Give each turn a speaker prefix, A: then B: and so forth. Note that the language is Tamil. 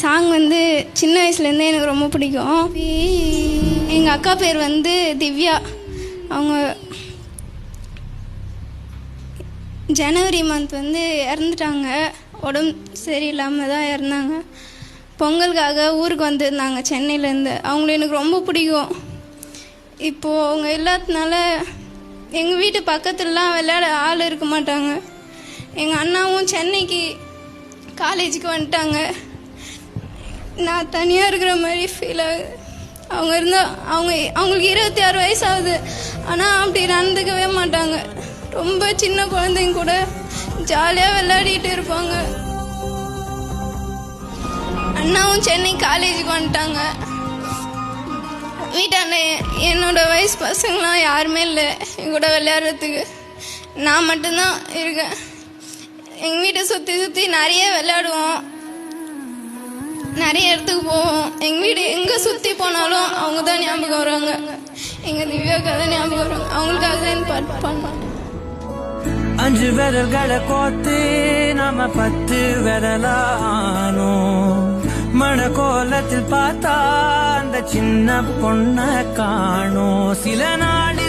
A: சாங் வந்து சின்ன வயசுலேருந்தே எனக்கு ரொம்ப பிடிக்கும். எங்கள் அக்கா பேர் வந்து திவ்யா. அவங்க ஜனவரி மந்த் வந்து இறந்துட்டாங்க. உடம்பு சரியில்லாமல் தான் இறந்தாங்க. பொங்கலுக்காக ஊருக்கு வந்திருந்தாங்க சென்னையிலேருந்து. அவங்கள எனக்கு ரொம்ப பிடிக்கும். இப்போது அவங்க இல்லாததுனால எங்கள் வீட்டு பக்கத்துலலாம் விளையாட ஆள் இருக்க மாட்டாங்க. எங்கள் அண்ணாவும் சென்னைக்கு காலேஜுக்கு வந்துட்டாங்க. நான் தனியாக இருக்கிற மாதிரி ஃபீல் ஆகுது. அவங்க இருந்தால் அவங்க அவங்களுக்கு இருபத்தி ஆறு வயசு ஆகுது ஆனால் அப்படி நடந்துக்கவே மாட்டாங்க. ரொம்ப சின்ன குழந்தைங்க கூட ஜாலியாக விளையாடிட்டு இருப்பாங்க. அண்ணாவும் சென்னை காலேஜுக்கு வந்துட்டாங்க. வீட்டாண்ட என்னோட வயசு பசங்களாம் யாருமே இல்லை. என் கூட விளையாடுறதுக்கு. நான் மட்டும்தான் இருக்கேன். எங்கள் வீட்டை சுற்றி சுற்றி நிறைய விளையாடுவோம். நிறைய இடத்துக்கு போவோம். எங்கள் வீடு எங்கே சுற்றி போனாலும் அவங்க தான் ஞாபகம் வருவாங்க. எங்கள் திவ்யாவுக்கு தான் ஞாபகம் வருவாங்க. அவங்களுக்காக தான் பாட்டு பாடுவாங்க
B: அஞ்சு விரல்களை கோத்து நாம பத்து விரலானோ மன கோலத்தில் பார்த்தா அந்த சின்ன பொண்ண காணோம். சில நாடு